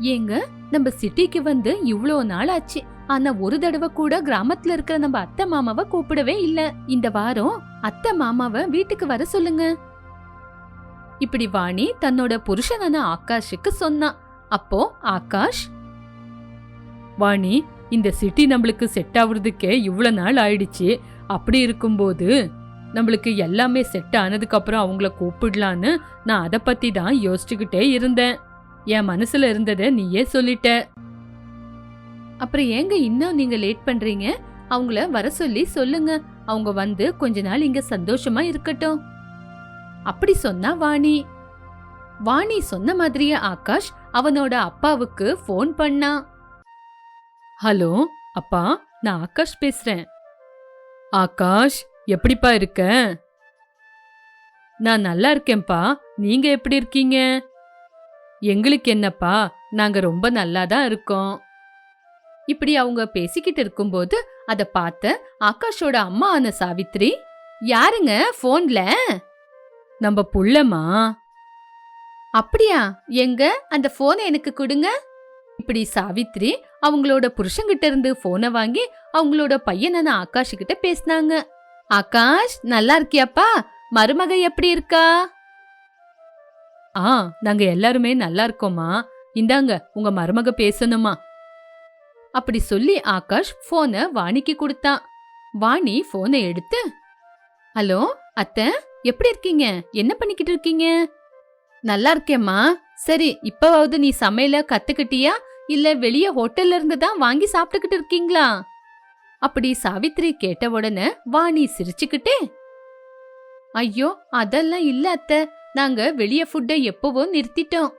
ஏங்க நம்ம சிட்டிக்கு வந்து இவ்வளோ நாள் ஆச்சு. ஆனா ஒரு தடவை கூட கிராமத்துல இருக்கிற நம்ம அத்தை மாமாவை கூப்பிடவே இல்ல. இந்த வாரம் அத்தை மாமாவை வீட்டுக்கு வர சொல்லுங்க. இப்படி வாணி தன்னோட புருஷனான ஆகாஷுக்கு சொன்னான் அப்போ ஆகாஷ் வாணி இந்த சிட்டி நம்மளுக்கு செட் ஆகுறதுக்கே இவ்வளோ நாள் ஆயிடுச்சு. அப்படி இருக்கும்போது நம்மளுக்கு எல்லாமே செட் ஆனதுக்கப்புறம் அவங்கள கூப்பிடலான்னு நான் அதை பற்றி தான் யோசிச்சுக்கிட்டே இருந்தேன். என் மனசுல இருந்ததை நீயே சொல்லிட்ட. அப்புறம் ஏங்க இன்னும் நீங்க லேட் பண்றீங்க? அவங்கள வர சொல்லி சொல்லுங்க. அவங்க வந்து கொஞ்ச நாள் இங்க சந்தோஷமா இருக்கட்டும். அப்படி சொன்னா வாணி. வாணி சொன்ன மாதிரியே ஆகாஷ் அவனோட அப்பாவுக்கு ஃபோன் பண்ணா. ஹலோ அப்பா நான் ஆகாஷ் பேசுறேன். ஆகாஷ் எப்படிப்பா இருக்க? நான் நல்லா இருக்கேன்ப்பா. நீங்க எப்படி இருக்கீங்க? எங்களுக்கு என்னப்பா நாங்க ரொம்ப நல்லா தான் இருக்கோம். இப்படி அவங்க பேசிக்கிட்டு இருக்கும்போது அத பார்த்த ஆகாஷோட அம்மா ஆன சாவித்ரி யாருங்க போன்ல நம்ம புள்ளமா அப்படியா? எங்க? அந்த போனை எனக்கு கொடுங்க. இப்படி சாவித்ரி அவங்களோட புருஷங்கிட்ட இருந்து போனை வாங்கி அவங்களோட பையனான ஆகாஷ் கிட்ட பேசினாங்க. ஆகாஷ் நல்லா இருக்கியாப்பா? மருமக எப்படி இருக்கா? ஆ நாங்க எல்லாருமே நல்லா இருக்கோமா இந்தாங்க உங்க மருமக பேசணுமா? அப்படி சொல்லி ஆகாஷ் போனை வாணிக்கு கொடுத்தான் வாணி போனை எடுத்து ஹலோ அத்தை எப்படி இருக்கீங்க? என்ன பண்ணிக்கிட்டு இருக்கீங்க? நல்லா இருக்கேம்மா. சரி இப்பவாவது நீ சமையல கத்துக்கிட்டியா? இல்ல வெளிய ஹோட்டல்ல இருந்து தான் வாங்கி சாப்பிட்டுக்கிட்டு இருக்கீங்களா? அப்படி சாவித்ரி கேட்ட உடனே வாணி சிரிச்சுக்கிட்டே ஐயோ அதெல்லாம் இல்ல அத்தை. நாங்க வெளிய ஃபுட்டை எப்பவோ நிறுத்திட்டோம்.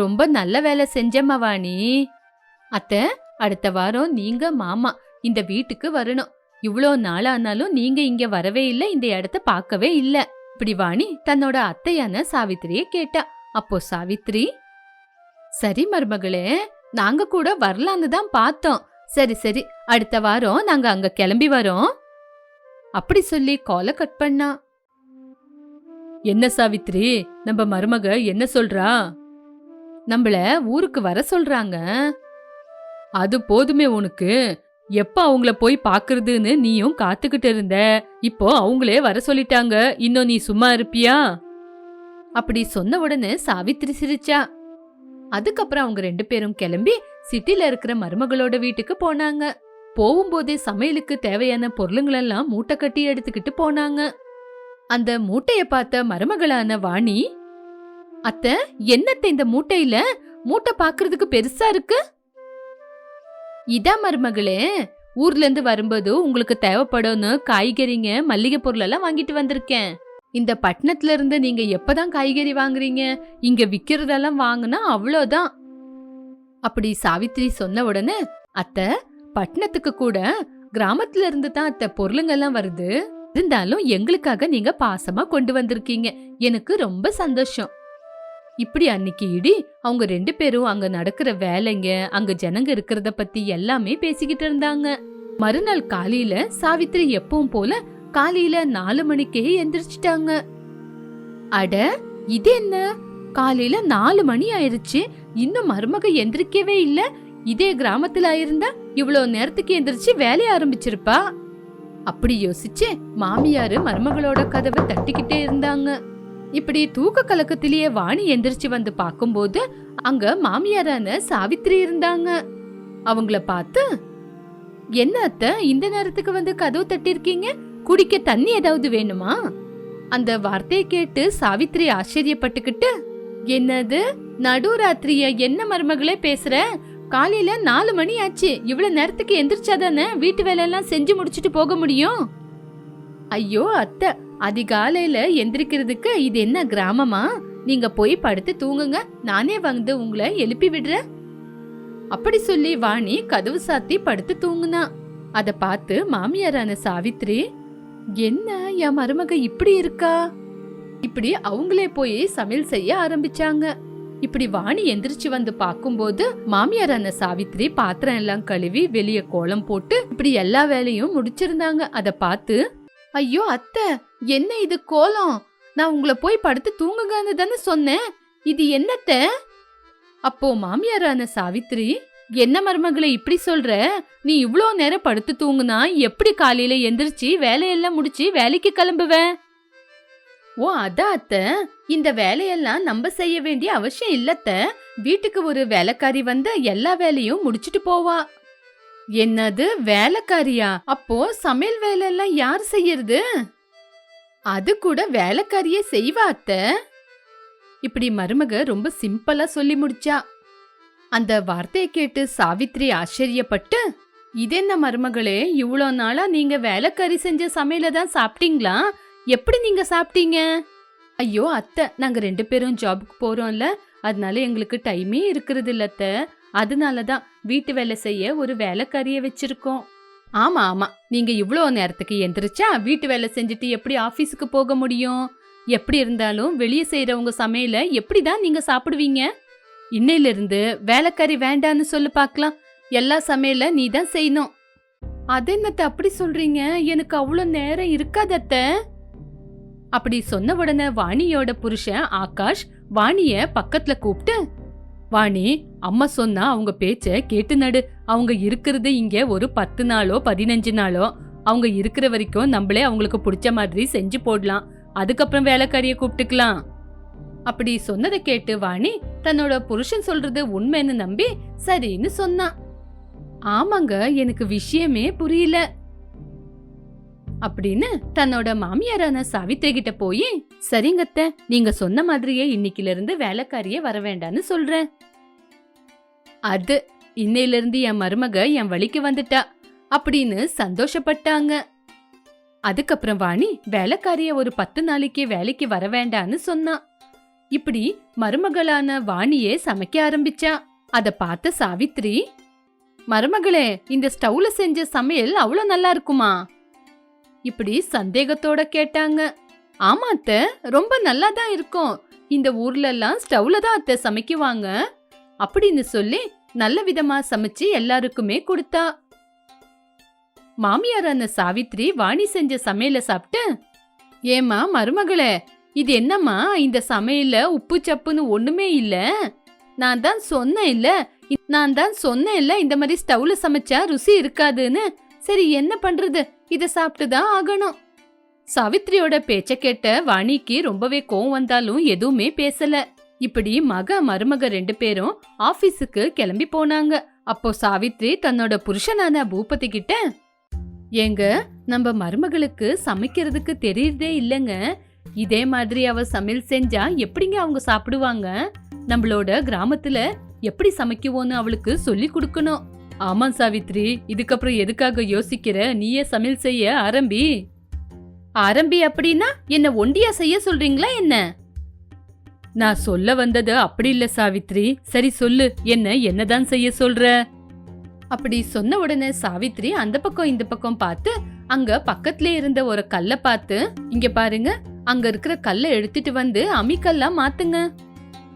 ரொம்ப நல்ல வேலை செஞ்சம்மா வாணி அத்தை அடுத்த வாரம் நீங்க மாமா இந்த வீட்டுக்கு வரணும். இவ்வளோ நாளானாலும் நீங்க இங்க வரவே இல்லை இந்த இடத்த பார்க்கவே இல்லை. இப்படி வாணி தன்னோட அத்தையான சாவித்திரியை கேட்டா. அப்போ சாவித்ரி சரி மருமகளே நாங்க கூட வரலான்னு தான் பார்த்தோம். சரி சரி அடுத்த வாரம் நாங்க அங்க கிளம்பி வரோம். அப்படி சொல்லி காலை கட் பண்ணா. என்ன சாவித்ரி? நம்ம மருமக என்ன சொல்றா? நம்மள ஊருக்கு வர சொல்றாங்க. அது போதுமே உனக்கு. எப்ப அவங்கள போய் பாக்குறதுன்னு நீயும் காத்துக்கிட்டு இருந்த. இப்போ அவங்களே வர சொல்லிட்டாங்க. இன்னும் நீ சும்மா இருப்பியா? அப்படி சொன்ன உடனே சாவித்திரி சிரிச்சா. அதுக்கப்புறம் அவங்க ரெண்டு பேரும் கிளம்பி சிட்டில இருக்கிற மருமகளோட வீட்டுக்கு போனாங்க. போகும்போதே சமையலுக்கு தேவையான பொருளுங்களெல்லாம் மூட்டை கட்டி எடுத்துக்கிட்டு போனாங்க. அந்த மூட்டைய பார்த்த மருமகளான வாணி அத்த என்னத்த இந்த மூட்டையில? மூட்டை பாக்குறதுக்கு பெருசா இருக்கு? இதா மருமகளே ஊர்ல இருந்து வரும்போது உங்களுக்கு தேவைப்படும்னு காய்கறிங்க மல்லிகை பொருள் எல்லாம் வாங்கிட்டு வந்திருக்கேன். இந்த பட்டணத்துல இருந்து நீங்க எப்பதான் காய்கறி வாங்குறீங்க? இங்க விக்கிறதெல்லாம் வாங்கினா அவ்வளோதான். அப்படி சாவித்ரி சொன்ன உடனே அத்தை பட்டணத்துக்கு கூட கிராமத்துல இருந்து தான் அத்தை பொருளுங்கெல்லாம் வருது. இருந்தாலும் எங்களுக்காக நீங்க பாசமா கொண்டு வந்திருக்கீங்க. எனக்கு ரொம்ப சந்தோஷம். இப்படி அன்னைக்கு இடி அவங்க ரெண்டு பேரும் அங்க நடக்கிற வேலைங்க அங்க ஜனங்க இருக்கிறத பத்தி எல்லாமே பேசிக்கிட்டு இருந்தாங்க. மறுநாள் காலையில சாவித்ரி எப்பவும் போல காலையில நாலு மணிக்கே எந்திரிச்சிட்டாங்க. அட இது என்ன? காலையில நாலு மணி ஆயிருச்சு இன்னும் மருமக எந்திரிக்கவே இல்ல. இதே கிராமத்துல ஆயிருந்தா இவ்வளவு நேரத்துக்கு எந்திரிச்சு வேலைய ஆரம்பிச்சிருப்பா. அப்படி யோசிச்சு மாமியாரு மருமகளோட கதவை தட்டிக்கிட்டே இருந்தாங்க. இப்படி தூக்க கலக்கத்திலேயே வாணி எந்திரிச்சு வந்து பார்க்கும்போது அங்க மாமியாரான சாவித்ரி இருந்தாங்க. அவங்கள பார்த்து என்ன அத்தை இந்த நேரத்துக்கு வந்து கதவு தட்டிருக்கீங்க? குடிக்க தண்ணி ஏதாவது வேணுமா? அந்த வார்த்தையை கேட்டு சாவித்ரி ஆச்சரியப்பட்டுக்கிட்டு என்னது? நடுராத்திரிய என்ன மருமகளே பேசுற? காலையில நாலு மணி ஆச்சு. இவ்வளவு நேரத்துக்கு எந்திரிச்சாதானே வீட்டு வேலையெல்லாம் செஞ்சு முடிச்சிட்டு போக முடியும்? ஐயோ அத்தை. அதிகாலையில எந்திரிக்கிறதுக்கு இது என்ன கிராமமா? நீங்க போய் படுத்து தூங்குங்க. நானே வந்து உங்களை எழுப்பி விடுறேன். அப்படி சொல்லி வாணி கதவு சாத்தி படுத்து தூங்குனா. அத பார்த்து மாமியாரான சாவித்ரி என்ன என் மருமக இப்படி இருக்கா? இப்படி அவங்களே போய் சமையல் செய்ய ஆரம்பிச்சாங்க. இப்படி வாணி எந்திரிச்சு வந்து பார்க்கும்போது மாமியாரான சாவித்ரி பாத்திரம் எல்லாம் கழுவி வெளிய கோலம் போட்டு இப்படி எல்லா வேலையும் முடிச்சிருந்தாங்க. அத பார்த்து ஐயோ அத்தை என்ன இது கோலம்? நான் உங்களை போய் படுத்து தூங்குங்கன்னு தானே சொன்னேன். இது என்னத்த? அப்போ மாமியாரான சாவித்ரி என்ன மருமகளை இப்படி சொல்ற? நீ இவ்ளோ நேரம் படுத்து தூங்குனா எப்படி காலையில எந்திரிச்சு வேலையெல்லாம் முடிச்சு வேலைக்கு கிளம்புவேன் ஓ அதான் அத்த. இந்த வேலையெல்லாம் நம்ம செய்ய வேண்டிய அவசியம் இல்லத்த. வீட்டுக்கு ஒரு வேலைக்காரி வந்த எல்லா வேலையும் முடிச்சிட்டு போவா. என்னது வேலைக்காரியா? அப்போ சமையல் வேலையெல்லாம் யார் செய்யறது? அது கூட வேலைக்காரியே செய்வா அத்த. இப்படி மருமக ரொம்ப சிம்பிளா சொல்லி முடிச்சா. அந்த வார்த்தையை கேட்டு சாவித்ரி ஆச்சரியப்பட்டு இதென்ன மருமகளே இவ்வளோ நாளா நீங்க வேலைக்காரி செஞ்ச சமையல தான் சாப்பிட்டீங்களா? எப்படி நீங்க சாப்பிட்டீங்க? ஐயோ அத்தை நாங்க ரெண்டு பேரும் ஜாபுக்கு போறோம்ல. அதனால எங்களுக்கு டைமே இருக்கிறது இல்ல அத்தை. அதனால தான் வீட்டு வேலை செய்ய ஒரு வேலைக்காரிய வச்சிருக்கோம். ஆமா ஆமா. நீங்க இவ்வளோ நேரத்துக்கு எந்திரிச்சா வீட்டு வேலை செஞ்சுட்டு எப்படி ஆபீஸுக்கு போக முடியும்? எப்படி இருந்தாலும் வெளியே செய்யறவங்க சமையல எப்படி தான் நீங்க சாப்பிடுவீங்க? இன்னையில இருந்து வேலைக்காரி வேண்டான்னு சொல்லு பார்க்கலாம். எல்லா சமையல நீ தான் செய்யணும். அது என்னத்த அப்படி சொல்றீங்க? எனக்கு அவ்வளோ நேரம் இருக்காதத்தை அப்படி சொன்ன உடனே வாணியோட புருஷன் ஆகாஷ் வாணிய பக்கத்துல கூப்பிட்டு வாணி அம்மா சொன்னா அவங்க பேச்ச கேட்டு நடு. அவங்க இருக்கிறது இங்க ஒரு பத்து நாளோ பதினஞ்சு நாளோ. அவங்க இருக்கிற வரைக்கும் நம்மளே அவங்களுக்கு பிடிச்ச மாதிரி செஞ்சு போடலாம். அதுக்கப்புறம் வேலைக்காரிய கூப்பிட்டுக்கலாம். அப்படி சொன்னதை கேட்டு வாணி தன்னோட புருஷன் சொல்றது உண்மைன்னு நம்பி சரின்னு சொன்னான். ஆமாங்க எனக்கு விஷயமே புரியல. அப்படின்னு தன்னோட மாமியாரான சாவித்ரி கிட்ட போய் சரிங்கத்த நீங்க சொன்ன மாதிரியே இன்னைக்குல இருந்து வேலைக்காரியே வர வேண்டான்னு சொல்றேன் அது இன்னையில இருந்து என் மருமக என் வழிக்கு வந்துட்டா அப்படின்னு சந்தோஷப்பட்டாங்க. அதுக்கப்புறம் வாணி வேலைக்காரிய ஒரு பத்து நாளைக்கு வேலைக்கு வர வேண்டான்னு சொன்னான் இப்படி மருமகளான வாணியே சமைக்க ஆரம்பிச்சா. அத பார்த்த சாவித்ரி மருமகளே இந்த ஸ்டவ்ல செஞ்ச சமையல் அவ்வளவு நல்லா இருக்குமா? இப்படி சந்தேகத்தோட கேட்டாங்க. ஆமா அத்தை ரொம்ப நல்லா தான் இருக்கும். இந்த ஊர்ல எல்லாம் ஸ்டவ்ல தான் அத்தை சமைக்குவாங்க. அப்படின்னு சொல்லி நல்ல விதமா சமைச்சு எல்லாருக்குமே கொடுத்தா. மாமியாரான சாவித்ரி வாணி செஞ்ச சமையல சாப்பிட்டு ஏமா மருமகளே இது என்னம்மா இந்த சமையல உப்பு சப்புன்னு ஒண்ணுமே இல்ல. நான் தான் சொன்னேன் இல்ல நான் தான் சொன்னேன் இல்ல இந்த மாதிரி ஸ்டவ்ல சமைச்சா ருசி இருக்காதுன்னு சரி என்ன பண்றது? இத சாப்பிட்டு தான் ஆகணும். சாவித்ரியோட பேச்ச கேட்ட வாணிக்கு ரொம்பவே கோவம் வந்தாலும் எதுவுமே பேசல. இப்படி மக மருமக ரெண்டு பேரும் ஆபீஸுக்கு கிளம்பி போனாங்க. அப்போ சாவித்ரி தன்னோட புருஷனான பூபதி கிட்ட ஏங்க நம்ம மருமகளுக்கு சமைக்கிறதுக்கு தெரியறதே இல்லைங்க. இதே மாதிரி அவ சமையல் செஞ்சா எப்படிங்க அவங்க சாப்பிடுவாங்க? நம்மளோட கிராமத்துல எப்படி சமைக்குவோன்னு அவளுக்கு சொல்லி கொடுக்கணும். ஆமா சாவித்ரி இதுக்கப்புறம் எதுக்காக யோசிக்கிற? நீயே சமையல் செய்ய ஆரம்பி. ஆரம்பி அப்படின்னா என்ன ஒண்டியா செய்ய சொல்றீங்களா என்ன? நான் சொல்ல வந்தது அப்படி இல்ல சாவித்ரி. சரி சொல்லு என்ன என்னதான் செய்ய சொல்ற? அப்படி சொன்ன உடனே சாவித்ரி அந்த பக்கம் இந்த பக்கம் பார்த்து அங்க பக்கத்துல இருந்த ஒரு கல்லை பார்த்து இங்க பாருங்க அங்க இருக்கிற கல்லை எடுத்துட்டு வந்து அம்மிக்கல்லா மாத்துங்க.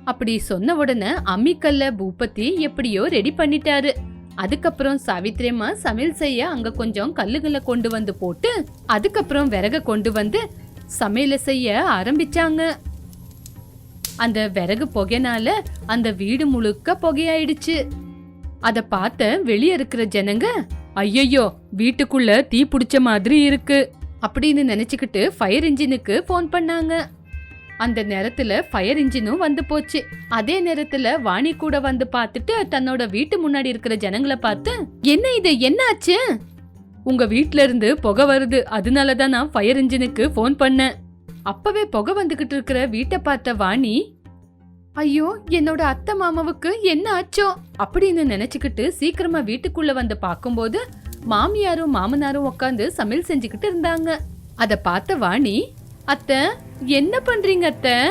அப்படி சொன்ன உடனே அம்மிக்கல்ல பூபதி எப்படியோ ரெடி பண்ணிட்டாரு. அதுக்கப்புறம் சாவித்ரி அம்மா சமையல் செய்ய அங்க கொஞ்சம் கல்லுகளை கொண்டு வந்து போட்டு அதுக்கப்புறம் விறக கொண்டு வந்து சமையல செய்ய ஆரம்பிச்சாங்க. அந்த விறகு புகைனால அந்த வீடு முழுக்க புகையாயிடுச்சு. அத பார்த்த வெளியே இருக்கிற ஜனங்க ஐயையோ வீட்டுக்குள்ள தீ பிடிச்ச மாதிரி இருக்கு அப்படின்னு நினைச்சுக்கிட்டு ஃபயர் இன்ஜினுக்கு ஃபோன் பண்ணாங்க. அந்த நேரத்துல ஃபயர் இன்ஜினும் வந்து போச்சு. அதே நேரத்துல வாணி கூட வந்து பார்த்துட்டு தன்னோட வீட்டு முன்னாடி இருக்கிற ஜனங்களை பார்த்து என்ன இது? என்னாச்சு? உங்க வீட்ல இருந்து புகை வருது. அதனால தான் நான் ஃபயர் இன்ஜினுக்கு ஃபோன் பண்ணேன். அப்பவே புகை வந்துகிட்டு இருக்கிற வீட்டை பார்த்த வாணி ஐயோ என்னோட அத்தை மாமாவுக்கு என்ன ஆச்சோ? அப்படின்னு நினைச்சுக்கிட்டு சீக்கிரமா வீட்டுக்குள்ள வந்து பார்க்கும்போது மாமியாரும் மாமனாரும் உட்காந்து சமையல் செஞ்சுக்கிட்டு இருந்தாங்க. அத பார்த்த வாணி அத்தை என்ன பண்றீங்க அத்தை?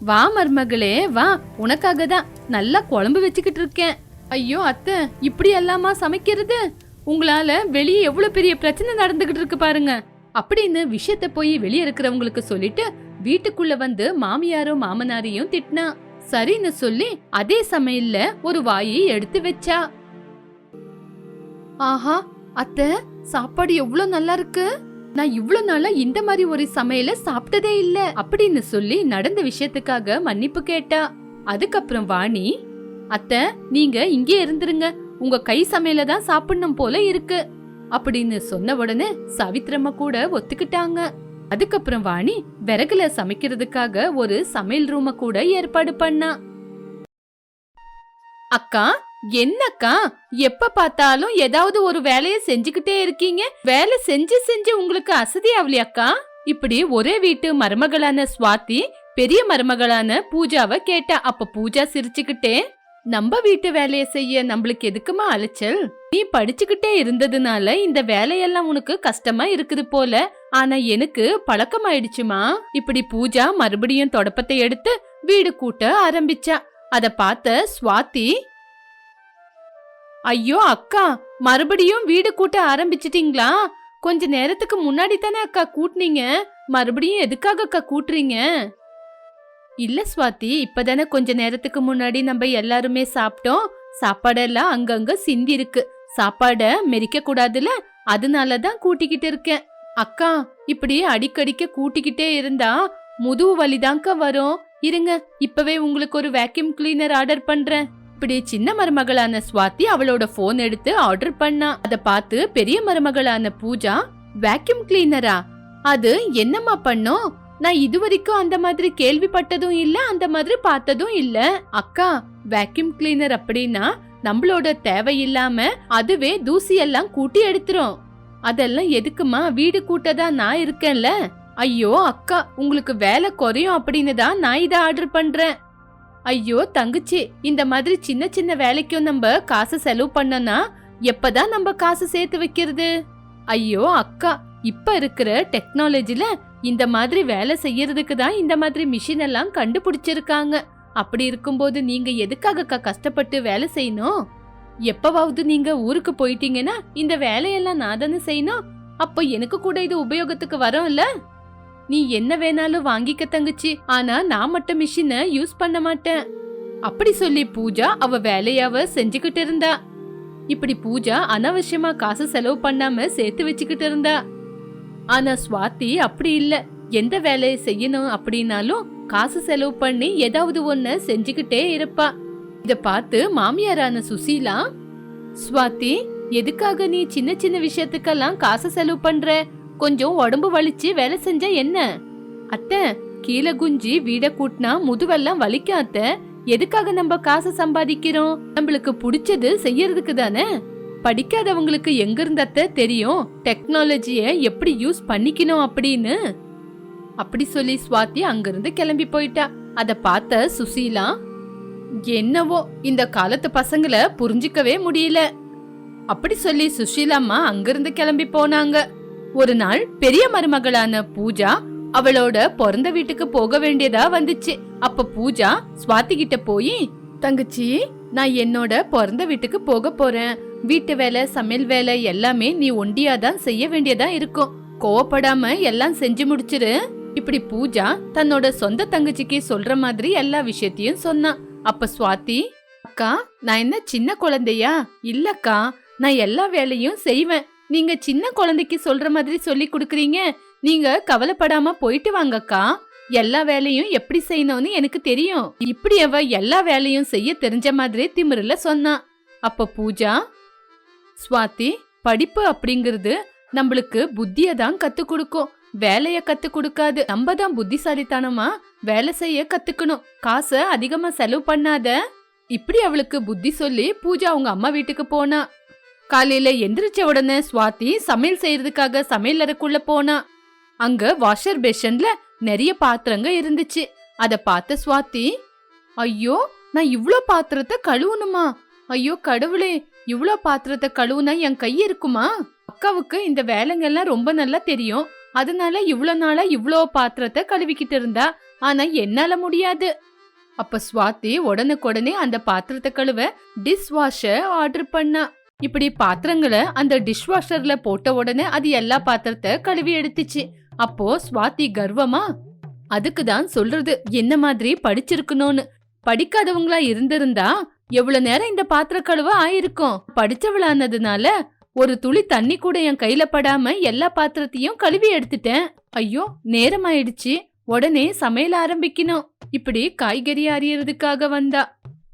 வா மருமகளே வா. உனக்காக தான் நல்லா குழம்பு வச்சுக்கிட்டு இருக்கேன். ஐயோ அத்தை இப்படி எல்லாமா சமைக்கிறது? உங்களால வெளியே எவ்வளவு பெரிய பிரச்சனை நடந்துகிட்டு இருக்கு பாருங்க. அப்படின்னு விஷயத்த போய் வெளியே இருக்கிறவங்களுக்கு சொல்லிட்டு வீட்டுக்குள்ள வந்து மாமியாரும் மாமனாரையும் திட்டினா. சரின்னு சொல்லி அதே சமையல்ல ஒரு வாயை எடுத்து வச்சா. ஆஹா அத்தை சாப்பாடு எவ்வளவு நல்லா இருக்கு? நான் இவ்வளவு நாளா இந்த மாதிரி ஒரு சமையல சாப்பிட்டதே இல்ல அப்படின்னு சொல்லி நடந்த விஷயத்துக்காக மன்னிப்பு கேட்டா. அதுக்கப்புறம் வாணி அத்த நீங்க இங்கே இருந்துருங்க. உங்க கை சமையல தான் சாப்பிடணும் போல இருக்கு. அப்படின்னு சொன்ன உடனே சாவித்திரம்மா கூட ஒத்துக்கிட்டாங்க. அதுக்கப்புறம் வாணி விறகுல சமைக்கிறதுக்காக ஒரு சமையல் ரூம கூட ஏற்பாடு பண்ணா. அக்கா என்னக்கா? எப்ப பார்த்தாலும் ஏதாவது ஒரு வேலைய செஞ்சுக்கிட்டே இருக்கீங்க? வேலை செஞ்சு செஞ்சு உங்களுக்கு அசதி ஆகலையாக்கா இப்படி ஒரே வீட்டு மருமகளான சுவாதி பெரிய மருமகளான பூஜாவை கேட்டா அப்ப பூஜா சிரிச்சுக்கிட்டே நம்ம வீட்டு வேலைய செய்ய நம்மளுக்கு எதுக்குமா அலைச்சல்? நீ படிச்சுக்கிட்டே இருந்ததுனால இந்த வேலையெல்லாம் உனக்கு கஷ்டமா இருக்குது போல. ஆனா எனக்கு பழக்கமாயிடுச்சுமா? இப்படி பூஜா மறுபடியும் தொடப்பத்தை எடுத்து வீடு கூட்ட ஆரம்பிச்சா. அத பார்த்த சுவாதி ஐயோ அக்கா மறுபடியும் வீடு கூட்ட ஆரம்பிச்சிட்டீங்களா? கொஞ்ச நேரத்துக்கு முன்னாடி தானே அக்கா கூட்டினீங்க. மறுபடியும் எதுக்காக அக்கா கூட்டுறீங்க? இல்ல சுவாதி இப்பதானே கொஞ்ச நேரத்துக்கு முன்னாடி நம்ம எல்லாருமே சாப்பிட்டோம். சாப்பாடெல்லாம் அங்கங்க சிந்தி இருக்கு. சாப்பாட மெரிக்க கூடாதுல அதனால தான் கூட்டிக்கிட்டு இருக்கேன். அக்கா இப்படி அடிக்கடிக்க கூட்டிக்கிட்டே இருந்தா முதுகு வலிதான்க்கா வரும். இருங்க இப்பவே உங்களுக்கு ஒரு வேக்யூம் கிளீனர் ஆர்டர் பண்றேன். அப்படி சின்ன மருமகளான சுவாதி அவளோட போன் எடுத்து ஆர்டர் பண்ணா. அத பார்த்து பெரிய மருமகளான பூஜா வேக்யூம் கிளீனரா அது என்னம்மா பண்ணோம்? நான் இதுவரைக்கும் அந்த மாதிரி கேள்விப்பட்டதும் இல்ல அந்த மாதிரி பார்த்ததும் இல்ல. அக்கா வேக்யூம் கிளீனர் அப்படின்னா நம்மளோட தேவையில்லாம அதுவே தூசி எல்லாம் கூட்டி எடுத்துரும். அதெல்லாம் எதுக்குமா வீடு கூட்டதா நான் இருக்கேன்ல? ஐயோ அக்கா உங்களுக்கு வேலை குறையும் அப்படின்னு தான் நான் இதை ஆர்டர் பண்றேன். ஐயோ தங்கச்சி இந்த மாதிரி சின்ன சின்ன வேலைக்கும் நம்ம காசு செலவு பண்ணனா எப்பதான் நம்ம காசு சேர்த்து வைக்கிறது? ஐயோ அக்கா இப்ப இருக்கிற டெக்னாலஜில இந்த மாதிரி வேலை செய்யறதுக்கு தான் இந்த மாதிரி மிஷின் எல்லாம் கண்டுபிடிச்சிருக்காங்க. அப்படி இருக்கும்போது நீங்க எதுக்காக அக்கா கஷ்டப்பட்டு வேலை செய்யணும்? எப்பவாவது நீங்க ஊருக்கு போயிட்டீங்கன்னா இந்த வேலையெல்லாம் நான் தானே செய்யணும்? அப்போ எனக்கு கூட இது உபயோகத்துக்கு வரும்ல? நீ என்ன வேணாலும் வாங்கிக்க தங்கச்சி. ஆனா நான் மட்டும் மிஷினை யூஸ் பண்ண மாட்டேன். அப்படி சொல்லி பூஜா அவ வேலையாவ செஞ்சுக்கிட்டு இருந்தா. இப்படி பூஜா அனாவசியமா காசு செலவு பண்ணாம சேர்த்து வச்சுக்கிட்டு இருந்தா. ஆனா சுவாதி அப்படி இல்ல. எந்த வேலையை செய்யணும் அப்படின்னாலும் காசு செலவு பண்ணி ஏதாவது ஒண்ண செஞ்சுக்கிட்டே இருப்பா. இத பார்த்து மாமியாரான சுசீலா சுவாத்தி எதுக்காக நீ சின்ன சின்ன விஷயத்துக்கெல்லாம் காசு செலவு பண்ற? கொஞ்சம் உடம்பு வலிச்சு வேலை செஞ்சா என்ன? அத்தை கீழே குஞ்சி வீட கூட்டினா முதுவெல்லாம் வலிக்கும் அத்தை. எதுக்காக நம்ம காசு சம்பாதிக்கிறோம்? நம்மளுக்கு பிடிச்சது செய்யறதுக்கு தானே? படிக்காதவங்களுக்கு எங்க இருந்தத்த தெரியும்? டெக்னாலஜிய எப்படி யூஸ் பண்ணிக்கணும் அப்படின்னு. அப்படி சொல்லி சுவாதி அங்கிருந்து கிளம்பி போயிட்டா. அத பார்த்த சுசீலா என்னவோ இந்த காலத்து பசங்களை புரிஞ்சிக்கவே முடியல. அப்படி சொல்லி சுஷீலாம்மா அங்கிருந்து கிளம்பி போனாங்க. ஒரு நாள் பெரிய மருமகளான பூஜா அவளோட பிறந்த வீட்டுக்கு போக வேண்டியதா வந்துச்சு. அப்ப பூஜா சுவாதி கிட்ட போய் தங்கச்சி நான் என்னோட பிறந்த வீட்டுக்கு போக போறேன். வீட்டு வேலை சமையல் வேலை எல்லாமே நீ ஒண்டியா தான் செய்ய வேண்டியதா இருக்கும். கோவப்படாம எல்லாம் செஞ்சு முடிச்சிரு. இப்படி பூஜா தன்னோட சொந்த தங்கச்சிக்கு சொல்ற மாதிரி எல்லா விஷயத்தையும் சொன்னா. அப்ப சுவாதி அக்கா நான் என்ன சின்ன குழந்தையா? இல்லக்கா நான் எல்லா வேலையும் செய்வேன். நீங்க சின்ன குழந்தைக்கு சொல்ற மாதிரி சொல்லி கொடுக்குறீங்க. நீங்க கவலைப்படாம போயிட்டு வாங்கக்கா. எல்லா வேலையும் எப்படி செய்யணும்னு எனக்கு தெரியும். இப்படி அவ எல்லா வேலையும் செய்ய தெரிஞ்ச மாதிரி திமிருல சொன்னா. அப்ப பூஜா? சுவாதி படிப்பு அப்படிங்கிறது நம்மளுக்கு புத்திய தான் கத்து கொடுக்கும். வேலைய கத்து கொடுக்காது. நம்ம தான் புத்திசாலித்தனமா வேலை செய்ய கத்துக்கணும். காசை அதிகமா செலவு பண்ணாத. இப்படி அவளுக்கு புத்தி சொல்லி பூஜா அவங்க அம்மா வீட்டுக்கு போனா. காலையில எந்திரிச்ச உடனே சுவாதி சமையல் செய்யறதுக்காக சமையல் அறைக்குள்ள போனா. அங்க வாஷர் பேஷன்ல நிறைய பாத்திரங்க இருந்துச்சு. அத பார்த்த சுவாதி ஐயோ நான் இவ்ளோ பாத்திரத்தை கழுவணுமா? ஐயோ கடவுளே இவ்ளோ பாத்திரத்தை கழுவுனா என் கை இருக்குமா? அக்காவுக்கு இந்த வேலைங்கெல்லாம் ரொம்ப நல்லா தெரியும். அதனால இவ்ளோ நாளா இவ்ளோ பாத்திரத்தை கழுவிக்கிட்டு இருந்தா. ஆனா என்னால முடியாது. அப்ப சுவாதி உடனுக்குடனே அந்த பாத்திரத்தை கழுவ டிஷ் வாஷ ஆர்டர் பண்ணா. இப்படி பாத்திரங்களை அந்த டிஷ் வாஷர்ல போட்ட உடனே அது எல்லா பாத்திரத்தை கழுவி எடுத்துச்சு. அப்போ சுவாதி கர்வமா அதுக்கு தான் சொல்றது என்ன மாதிரி படிச்சிருக்கணும்னு. படிக்காதவங்களா இருந்திருந்தா எவ்வளவு நேரம் இந்த பாத்திர கழுவ ஆயிருக்கும். படிச்சவளானதுனால ஒரு துளி தண்ணி கூட என் கையில படாம எல்லா பாத்திரத்தையும் கழுவி எடுத்துட்டேன். ஐயோ நேரம் ஆயிடுச்சு. உடனே சமையல் ஆரம்பிக்கணும். இப்படி காய்கறி அறியறதுக்காக வந்தா.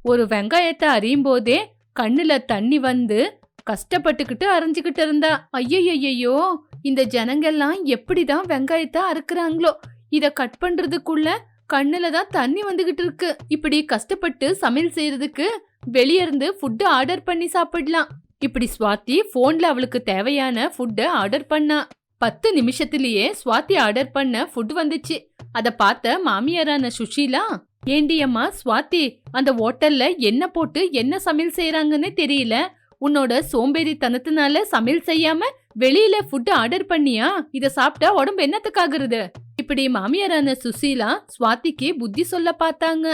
ஒரு வெங்காயத்தை அறியும் போதே கண்ணுல தண்ணி வந்து கஷ்டப்பட்டுக்கிட்டு அரைஞ்சுக்கிட்டு இருந்தா. ஐயையோ இந்த ஜனங்கெல்லாம் எப்படிதான் வெங்காயத்தை அறுக்குறாங்களோ? இத கட் பண்றதுக்குள்ள கண்ணுல தான் தண்ணி வந்துகிட்டு இருக்கு. இப்படி கஷ்டப்பட்டு சமையல் செய்யறதுக்கு வெளியே இருந்து ஃபுட்டு ஆர்டர் பண்ணி சாப்பிடலாம். இப்படி சுவாத்தி ஃபோன்ல அவளுக்கு தேவையான ஃபுட்டை ஆர்டர் பண்ணா. பத்து நிமிஷத்திலேயே சுவாத்தி ஆர்டர் பண்ண ஃபுட் வந்துச்சு. அதை பார்த்த மாமியாரான சுஷீலா ஏண்டி அம்மா ஸ்வாதி அந்த ஹோட்டல்ல என்ன போட்டு என்ன சமையல் செய்யறாங்கன்னு தெரியல. உன்னோட சோம்பேறித்தனத்தினால சமையல் செய்யாம வெளியில ஃபுட் ஆர்டர் பண்ணியா? இத சாப்பிட்டா உடம்பு என்னத்துக்காகிறது? இப்படி மாமியாரான சுசீலா ஸ்வாதிக்கு புத்தி சொல்ல பார்த்தாங்க.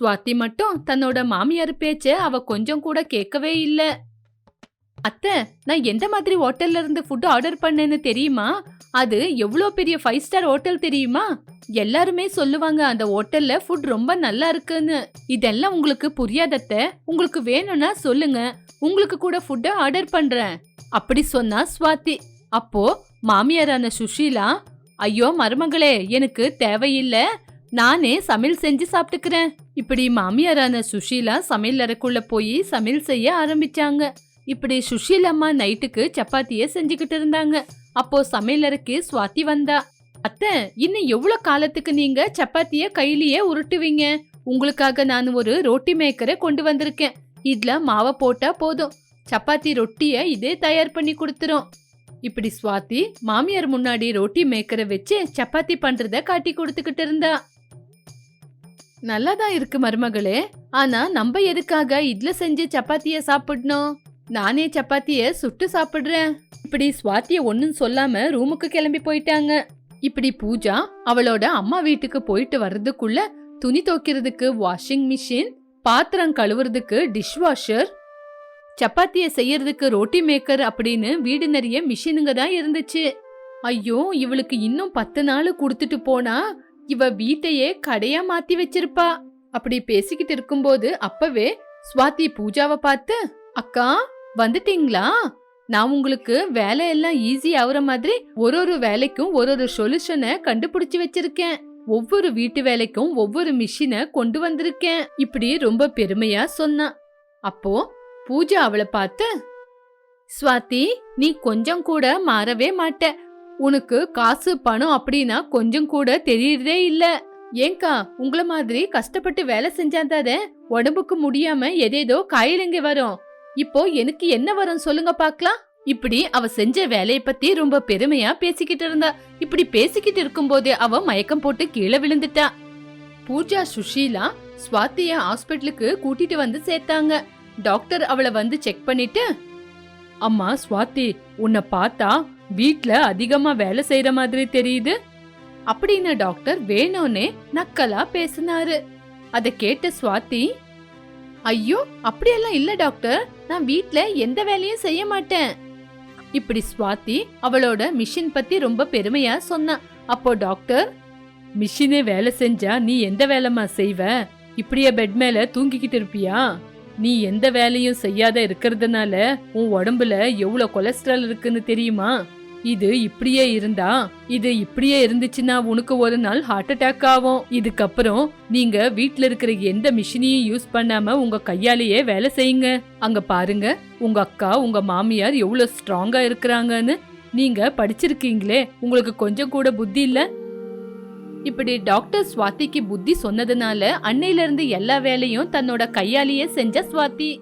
ஸ்வாதி மட்டும் தன்னோட மாமியார் பேச்ச அவ கொஞ்சம் கூட கேட்கவே இல்ல. அத்தை நான் எந்த மாதிரி ஹோட்டல்ல இருந்து ஃபுட் ஆர்டர் பண்ணேன்னு தெரியுமா? அது எவ்வளோ பெரிய ஃபைவ் ஸ்டார் ஹோட்டல் தெரியுமா? எல்லாருமே சொல்லுவாங்க அந்த ஹோட்டல்ல ஃபுட் ரொம்ப நல்லா இருக்குன்னு. இதெல்லாம் உங்களுக்கு புரியாதத்த உங்களுக்கு வேணும்னா சொல்லுங்க. உங்களுக்கு கூட ஃபுட்டை ஆர்டர் பண்றேன். அப்படி சொன்னா சுவாதி. அப்போ மாமியாரான சுஷீலா ஐயோ மருமகளே எனக்கு தேவையில்ல. நானே சமையல் செஞ்சு சாப்பிட்டுக்கிறேன். இப்படி மாமியாரான சுஷீலா சமையல் அறைக்குள்ள போய் சமையல் செய்ய ஆரம்பிச்சாங்க. இப்படி சுஷீலம்மா நைட்டுக்கு சப்பாத்தியே செஞ்சுக்கிட்டு இருந்தாங்க. அப்போ சமையலறைக்கு சுவாதி வந்தா. அத்தை இன்னும் எவ்வளவு காலத்துக்கு நீங்க சப்பாத்திய கையிலேயே உருட்டுவீங்க? உங்களுக்காக நான் ஒரு ரோட்டி மேக்கரை கொண்டு வந்திருக்கேன். இதுல மாவை போட்டா போதும். சப்பாத்தி ரொட்டிய இதே தயார் பண்ணி கொடுத்துரும். இப்படி சுவாதி மாமியார் முன்னாடி ரோட்டி மேக்கரை வச்சு சப்பாத்தி பண்றத காட்டி கொடுத்துக்கிட்டு இருந்தா. நல்லாதான் இருக்கு மருமகளே. ஆனா நம்ம எதுக்காக இட்ல செஞ்சு சப்பாத்திய சாப்பிடணும்? நானே சப்பாத்திய சுட்டு சாப்பிடுறேன். இப்படி சுவாத்திய ஒன்னும் சொல்லாம ரூமுக்கு கிளம்பி போயிட்டாங்க. இப்படி பூஜா அவளோட அம்மா வீட்டுக்கு போயிட்டு வர்றதுக்குள்ள துணி துவைக்கிறதுக்கு வாஷிங் மிஷின் பாத்திரம் கழுவுறதுக்கு டிஷ் வாஷர் சப்பாத்திய செய்யறதுக்கு ரோட்டி மேக்கர் அப்படின்னு வீடு நிறைய மிஷினுங்க தான் இருந்துச்சு. ஐயோ இவளுக்கு இன்னும் பத்து நாள் கொடுத்துட்டு போனா இவ வீட்டையே கடையா மாத்தி வச்சிருப்பா. அப்படி பேசிக்கிட்டு இருக்கும்போது அப்பவே சுவாதி பூஜாவை பார்த்து அக்கா வந்துட்டீங்களா? நான் உங்களுக்கு வேலை எல்லாம் ஈஸி ஆகுற மாதிரி ஒரு ஒரு வேலைக்கும் ஒரு ஒரு சொல்யூஷனை கண்டுபிடிச்சு வச்சிருக்கேன். ஒவ்வொரு வீட்டு வேலைக்கும் ஒவ்வொரு மிஷினை கொண்டு வந்திருக்கேன். இப்படி ரொம்ப பெருமையா சொன்னா. அப்போ பூஜா அவளை பார்த்து ஸ்வாதி நீ கொஞ்சம் கூட மாறவே மாட்ட. உனக்கு காசு பணம் அப்படின்னா கொஞ்சம் கூட தெரியறதே இல்ல. ஏங்கா உங்கள மாதிரி கஷ்டப்பட்டு வேலை செஞ்சாதாதே உடம்புக்கு முடியாம எதேதோ காயிலுங்க வரும். இப்போ எனக்கு என்ன வரும் சொல்லுங்க பாக்கலாம் இப்படி அவ செஞ்ச வேலைய பத்தி ரொம்ப பெருமையா பேசிக்கிட்டு இருந்தா. இப்படி பேசிக்கிட்டு இருக்கும்போதே அவ மயக்கம் போட்டு கீழே விழுந்துட்டா. பூஜா சுஷீலா சுவாத்திய ஹாஸ்பிட்டலுக்கு கூட்டிட்டு வந்து சேர்த்தாங்க. டாக்டர் அவளை வந்து செக் பண்ணிட்டு அம்மா ஸ்வாதி உன்னை பார்த்தா வீட்ல அதிகமா வேலை செய்யற மாதிரி தெரியுது. அப்படின்னு டாக்டர் வேணும்னே நக்கலா பேசினாரு. அதை கேட்ட ஸ்வாதி ஐயோ அப்படியெல்லாம் இல்ல டாக்டர். நான் வீட்ல எந்த வேலையும் செய்ய மாட்டேன். இப்படி ஸ்வாதி அவளோட மிஷின் பத்தி ரொம்ப பெருமையா சொன்னா. அப்போ டாக்டர் மிஷினே வேலை செஞ்சா நீ எந்த வேலைமா செய்வ? இப்படியே பெட் மேல தூங்கிக்கிட்டு இருப்பியா? நீ எந்த வேலையும் செய்யாத இருக்கிறதுனால உன் உடம்புல எவ்வளவு கொலஸ்ட்ரால் இருக்குன்னு தெரியுமா? இது இப்படியே இருந்தா இது இப்படியே இருந்துச்சுன்னா உனக்கு ஒரு நாள் ஹார்ட் அட்டாக் ஆகும். இதுக்கப்புறம் நீங்க வீட்ல இருக்கிற எந்த மிஷினையும் யூஸ் பண்ணாம உங்க கையாலேயே வேலை செய்யுங்க. அங்க பாருங்க உங்க அக்கா உங்க மாமியார் எவ்வளவு ஸ்ட்ராங்கா இருக்கிறாங்கன்னு. நீங்க படிச்சிருக்கீங்களே உங்களுக்கு கொஞ்சம் கூட புத்தி இல்ல? இப்படி டாக்டர் ஸ்வாதிக்கு புத்தி சொன்னதுனால அன்னையில இருந்து எல்லா வேலையும் தன்னோட கையாலேயே செஞ்ச ஸ்வாதி